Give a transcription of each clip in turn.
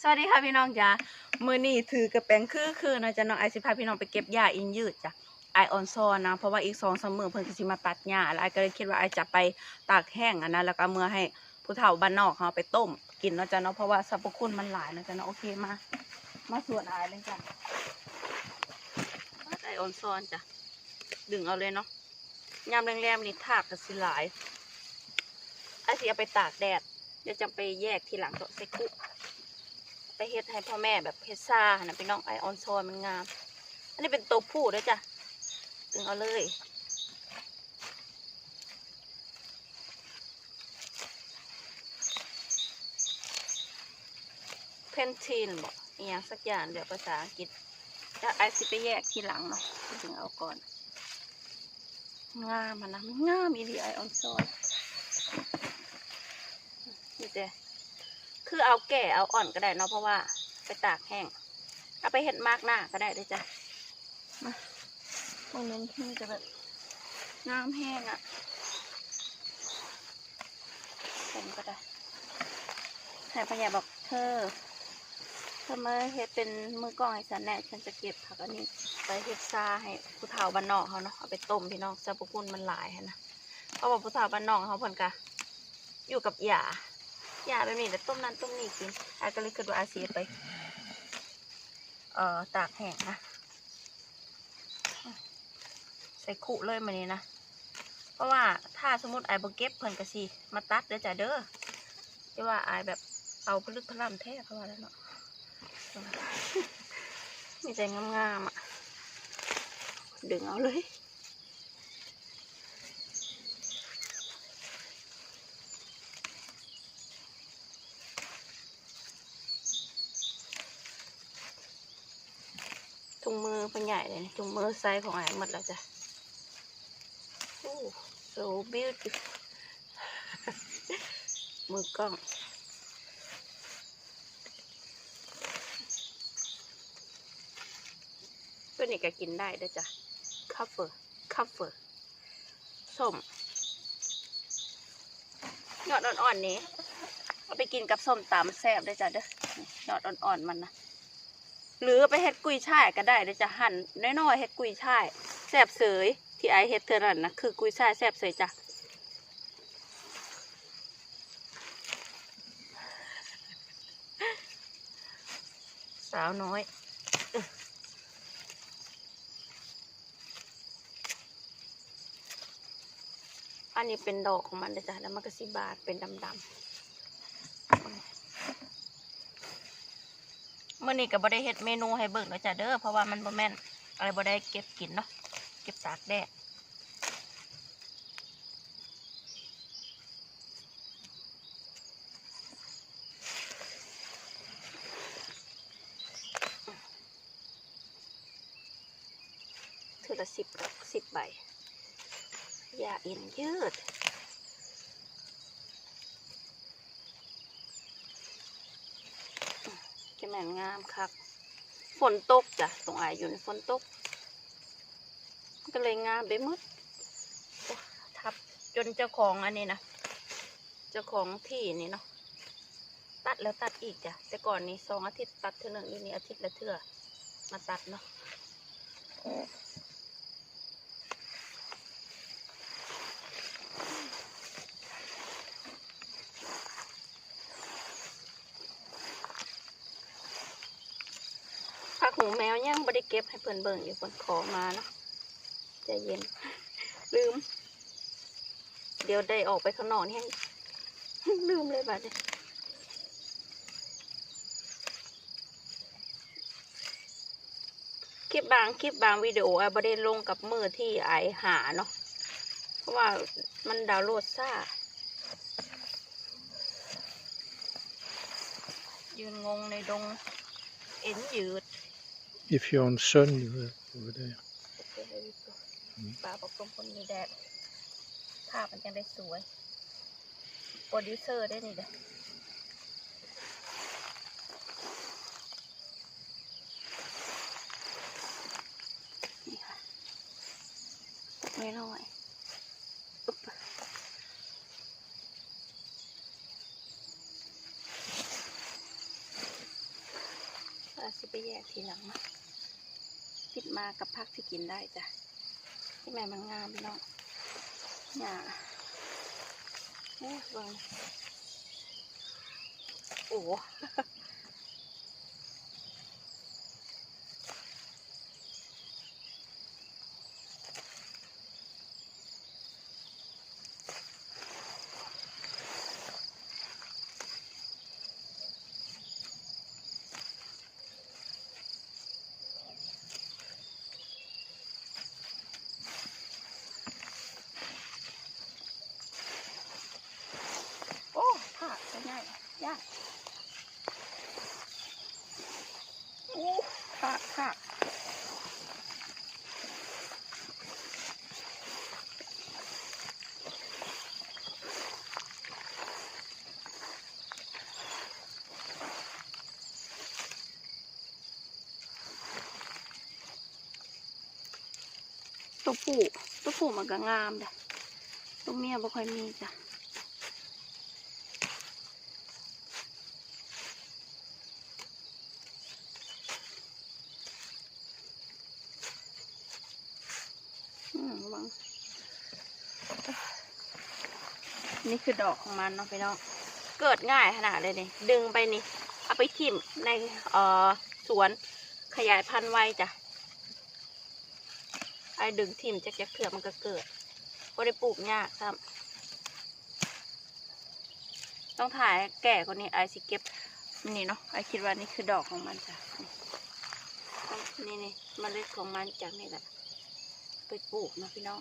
สวัสดีค่ะพี่น้องจ้ามือนี่ถือกระแปงคือคือนะจ๊ะน้องไอซิพาพี่น้องไปเก็บหญ้าอินยืดจ้ะไอออนซอนนะเพราะว่าอีกสองสามมือเพิ่นก็สิมาตัดหญ้าแล้วไอก็เลยคิดว่าไอจะไปตากแห้งอะนะแล้วก็เมื่อให้ผู้เฒ่าบ้านนอกเขาไปต้มกินเนะจ๊ะเนาะเพราะว่าสรรพคุณมันหลายนะจ๊ะเนาะโอเคมา มาสวนไอเลยจ้ะไอออนซอนจ้ะดึงเอาเลยเนาะยามแรงๆนี่ทากก็สิหลายไอสิเอาไปตากแดด เดี๋ยวจะไปแยกทีหลังก็ใส่กุไปเฮ็ดให้พ่อแม่แบบเฮ็ดซ่านะพี่น้องไอออนซอยมันงาม อันนี้เป็นตัวผู้ด้วยจ้ะดึงเอาเลยเพนทีนบอกอหย่างสักอย่างเดี๋ยวภาษาอังกฤษจะไอซิไปแยกทีหลังเนาะดึงเอาก่อน งามมันนะมันงามอีดีไอออนซอยี่เจ้คือเอาแก่เอาอ่อนก็ได้เนาะเพราะว่าไปตากแห้งเอาไปเห็ดมากหน้าก็ได้ด้วยจ้ะมาตรงนี้มันจะแบบน้ำแห้งอะ่ะผมก็ได้แต่พญาบอกเธอเธอมาเฮ็ดเป็นมือกล้องให้ฉันแน่ฉันจะเก็บผักอันนี้ไปเฮ็ดซาให้ผู้เฒ่าบ้านนอกเขาเนาะเอาไปต้มพี่น้องสรรพคุณมันหลายนะเพราะว่าผู้เฒ่าบ้านนอกเขาเพิ่นกะอยู่กับหยา ยาแบบนี้แล้วต้มนั่นต้มนี่กินอาก็เลยคิดว่าอาเซียไป เอ่อตากแห้งนะ ใส่ขุเลยมานี้นะ เพราะว่าถ้าสมมติไอ้บเก็บเพิ่นกะสิมาตัดเด้อจ้ะเด้อจะว่าไอ้แบบเอาพลึกพล่ำแท้เพราะว่าแล้วเนาะมีใจงามๆอะ ดึงเอาเลย ถุงมือเป็นใหญ่เลยถุงมือไซส์ของไอ้หมดแล้วจ้ะโอ้ so beautiful มือกล้องตัวนี้ก็กินได้ด้วยจ้ะ cover cover ส้มยอดอ่อนๆนี้ เอาไปกินกับส้มตำแซ่บด้วยจ้ะเด้อยอดอ่อนๆมันนะ หรือไปเฮ็ดกุยช่ายก็ได้เดี๋ยวจะหั่นน้อยๆเฮ็ดกุยช่ายแซ่บเสยที่ไอเฮ็ดเท่านั้นนะคือกุยช่ายแซ่บเสยจ้ะสาวน้อยอึ๊ะอันนี้เป็นดอกของมันเลยจ้ะแล้วมันก็สิบาดเป็นดำๆ เมื่อนี้ก็บ่ได้เฮ็ดเมนูให้เบิ่งเนาะจ้ะเด้อเพราะว่ามันบ่แม่นอะไรบ่ได้เก็บกินเนาะเก็บตากแดดถือละสิบสิบใบยาอ็นยืด จะแม่นงามครับฝนตกจ้ะตรงอายอยู่ในฝนตก ก็เลยงามไปมืดทับจนเจ้าของอันนี้นะเจ้าของที่นี่เนาะตัดแล้วตัดอีกจ้ะแต่ก่อนนี้สองอาทิตย์ตัดเท่านึงอีนี่อาทิตย์ละเทื่อมาตัดเนาะูแมวยังไม่ได้เก็บให้เพื่อนเบิ่งอยู่เพื่อนขอมาเนาะใจเย็น ลืม เดี๋ยวได้ออกไปข้างนอกนี่ลืมเลยบัดนี้คลิปบางคลิปบางวิดีโอไอ้บ่ได้ลงกับมือที่ไอหาเนาะเพราะว่ามันดาวโหลดซ่ายืนงงในดง เอ็นยืด If you're on sun, you were over there. โอเคให้ดูปลาบอกตรงคนมีแดดภาพมันยังได้สวยโปรดิวเซอร์ได้นี่เด้อนี่ค่ะไม่น้อยอุ๊บ อาจสิ ไปแยกทีหลังเนาะคิดมากับพักที่กินได้จ้ะที่แม่มันงามเน้องอย่าเอ๊ะวังโอ้โห โอ้ผักเป็นไงยากโอ้ผักผัก ตัวผู้ตัวผู้มันก็งามเด้ตัวเมียบ่ค่อยมีจ้ะอืมระวังนี่คือดอกของมันเนาะพี่น้อง เกิดง่ายขนาดเลยนี่ ดึงไปนี่ เอาไปทิ่มในเอ่อสวนขยายพันธุ์ไว้จ้ะ ไอ้ดึงทิ่มจากจากเถื่อมันก็เกิดก็ได้ปลูกยากซ้ำต้องถ่ายแก่กว่านี้ไอสิเก็บนี่เนาะไอคิดว่านี่คือดอกของมันจ้ะนี่นี่เมล็ดของมันจากนี่แหละ ไปปลูกนะพี่น้อง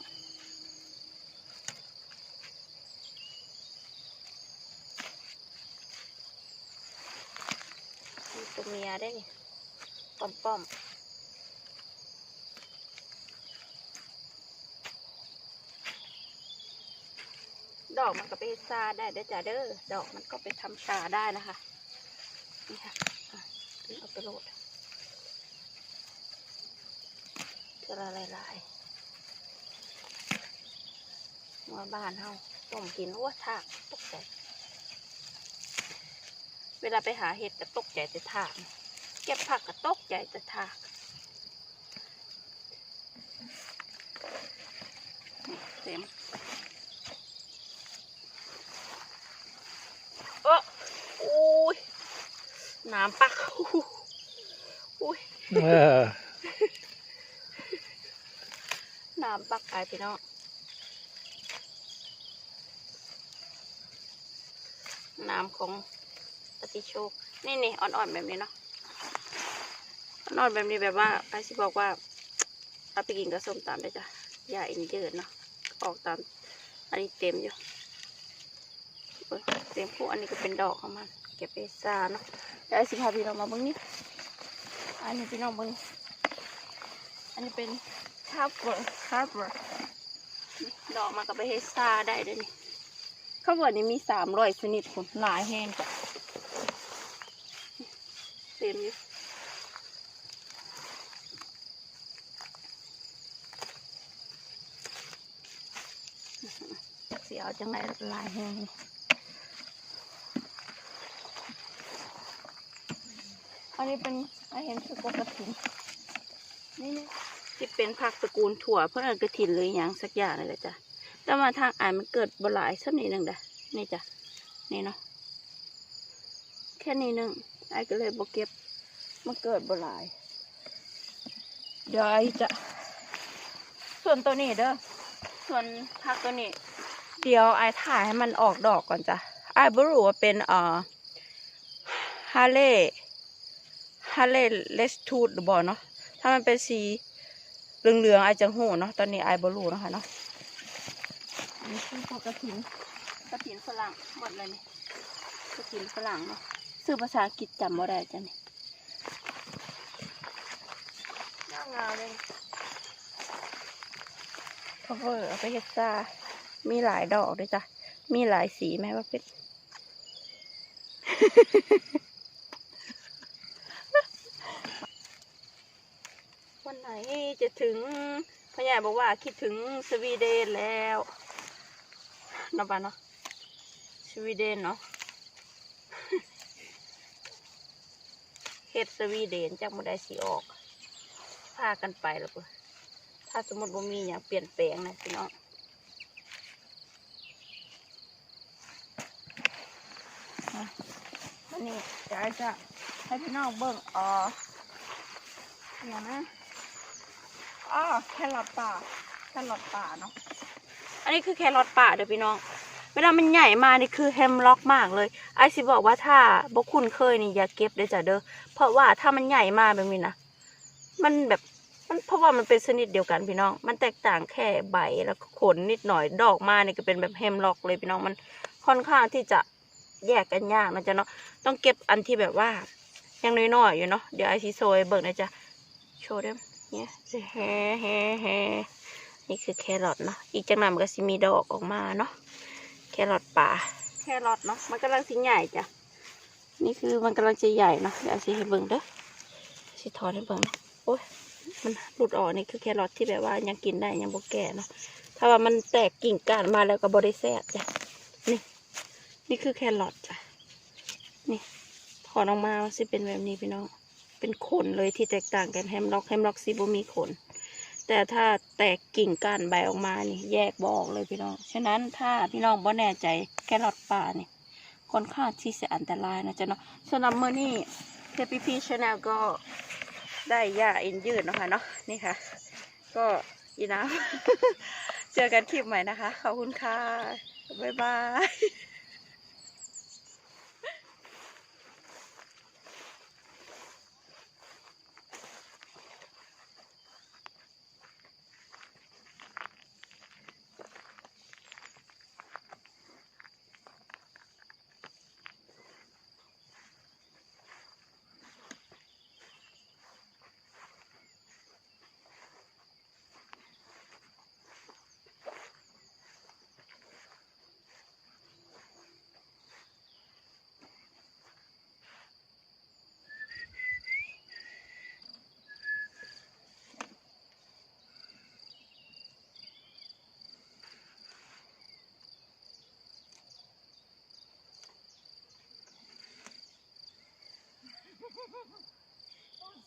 ตัวเมียได้นี่ป้อมป้อม ดอกมันก็ไปซาได้เด้อจ้าเด้อดอกมันก็ไปทำชาได้นะคะนี่ค่ะอ่เอาไปโหลดจะละลายลายๆมาบ้านเฮาต้มกินว่าทากตกใจเวลาไปหาเห็ดก็ตกใจแต่ทากเก็บผักก็ตกใจแต่ทากเต็มเออ อุ้ยน้ำปักอุ้ยน้ำปักไปพี่น้องน้ำของปฏิโชค นี่นี่อ่อนๆแบบนี้เนาะอ่อนๆแบบนี้แบบว่าไปสิบอกว่าเอาไปกินกับส้มตำได้จ้ะย่าอ็นเยินเนาะออกตาม อันนี้เต็มอยู่ เต็มผู้อันนี้ก็เป็นดอกของมันเก็บไปซาเนาะเดี๋ยวสิพาพี่น้องมาเบิ่งนี่อันนี้พี่น้องเบิ่งอันนี้เป็นคาร์บร์คาร์บร์ดอกมันก็ไปให้ซาได้ด้วยนี่ข้าวบดนี้มีสามร้อยชนิดคุณหลายแห้งจ้ะเต็มอยู่เสียเอาจังไรหลายแห้ง นี่อันนี้เป็นไอเห็นคือกบกระถิ่นนี่นี่ที่เป็นผักตระกูลถั่วเพื่อนกระถินเลยอย่างสักอย่างเลยแหละจ้ะแต่มาทางอ่านมันเกิดบหลายสักนิดหนึ่งเด้อนี่จ้ะนี่เนาะแค่นี้หนึ่งไอ้ก็เลยบเก็บมันเกิดบหลาย เดี๋ยวไอ้จะส่วนตัวนี้เด้อส่วนผักตัวนี้ เดี๋ยวไอ้ถ่ายให้มันออกดอกก่อนจ้ะไอ้บรู้ว่าเป็นเอ่อฮาเล่ ฮาเล่เลสทูดหรือบ่เนาะถ้ามันเป็นสีเหลืองๆไอายจังหูเนาะตอนนี้ไอายบรูนะคะเนาะอันนี่คือพวกกระถินกระถินฝรั่งหมดเลยนี่กระถินฝรั่งเนาะซื้อภาษาอังกฤษจำบ่ได้จ้ะนี่น่างามเลยพาวเวอร์เอาไปเฮ็ดซามีหลายดอกด้วยจ้ะมีหลายสีแม้ว่าเป็น วันไหนจะถึงพ่อใหญาบอกว่าคิดถึงสวีเดนแล้วเนาะบ้านเนาะสวีเดนเนาะเฮ็ดสวีเดนจากบ่ได้สิออกพากันไปแล้วเพิ่นถ้าสมมติว่ามีอย่างเปลี่ยนแปลงนะพี่น้องอันนี้เดี๋ยวจะให้พี่น้องเบิ่งอ๋ออย่างนะ อ๋อแครอทป่าแครอทป่าเนาะอันนี้คือแครอทป่าเด้อพี่น้อง เวลามันใหญ่มานี่คือแฮมล็อกมากเลยไอซิบอกว่าถ้าบกคุณเคยนี่อย่าเก็บเลยจ้ะเด้อเพราะว่าถ้ามันใหญ่มากแบบนี้นะมันแบบมันเพราะว่ามันเป็นชนิดเดียวกันพี่น้อง มันแตกต่างแค่ใบแล้วขนนิดหน่อยดอกมานี่ก็เป็นแบบแฮมล็อกเลยพี่น้องมันค่อนข้างที่จะแยกกันยากนะจ๊ะเนาะต้องเก็บอันที่แบบว่ายังน้อยๆอยู่เนาะเดี๋ยวไอซิโซยเบิกนะจ๊ะโชว์เด้ม เนี่ยแฮ่แฮ่แฮ่นี่คือแครอทเนาะ อีกจังหน่อยมันก็สิมีดอกออกมาเนาะ แครอทป่า แครอทเนาะ มันกำลังสิใหญ่จ้ะ นี่คือมันกำลังจะใหญ่เนาะเดี๋ยวสิให้เบิ่งเด้อสิถอนให้เบิ่งเนาะโอ้ย มันหลุดออกนี่คือแครอทที่แบบว่ายังกินได้ยังบ่แก่เนาะ ถ้าว่ามันแตกกิ่งก้านมาแล้วก็บ่ได้แซ่บจ้ะ นี่ นี่คือแครอทจ้ะ นี่ถอนออกมาสิเป็นแบบนี้พี่น้อง เป็นขนเลยที่แตกต่างกันแฮมล็อกแฮมล็อกซีบมีขน แต่ถ้าแตกกิ่งก้านใบออกมานี่แยกบอกเลยพี่น้องฉะนั้นถ้าพี่น้องบ่แน่ใจแครอทป่านี่ค่อนข้างที่จะอันตรายนะจ๊ะเนาะสำหรับเมื้อนี้เทพีพีชาแนลก็ได้ยาอินยืดนะคะเนาะนี่ค่ะ ก็ยีนะเจอกันคลิปใหม่นะคะ ขอบคุณค่ะ บ๊ายบาย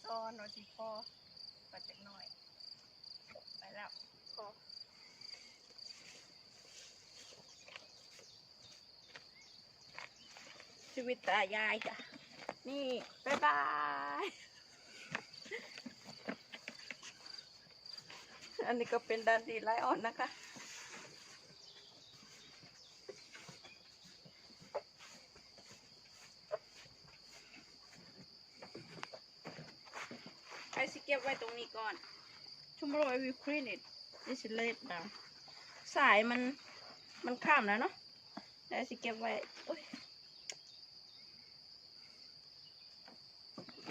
ซ อนหน่อยสิพอปัดจากหน่อย ไปแล้วพอชีวิตตายายจ้ะ นี่ บ๊ายบาย อันนี้ก็เป็นดันดีไลออนนะคะ ไอซิเก็บ ไว้ตรงนี้ก่อน tomorrow I will clean it this is late now สายมันมันข้ามแล้วเนาะไอซิเก็บไว้โอ๊ย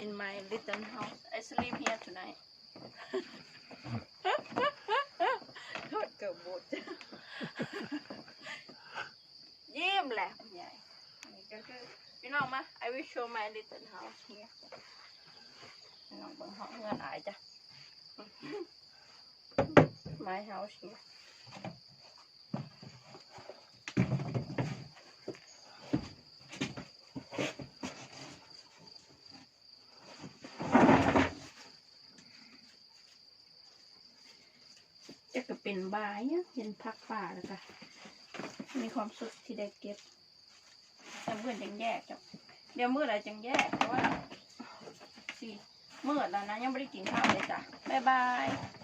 in my little house I sleep here tonight โทษเกือบบดเยี่ยมแหละคุณยายนี่ก็คือพี่น้องมา I will show my little house here พี่น้องเบิ่งห้องเงินอายจ้ะ my house here จะก็เป็นบายเนี่ยเห็นพักป่าแล้วก็มีความสุขที่ได้เก็บแต่เมื่อจังแยกจ้ะเดี๋ยวเมื่อไรจังแยกเพราะว่า มื่อแล้วนะยังไม่ได้กินข้าวเลยจ้ะบ๊ายบาย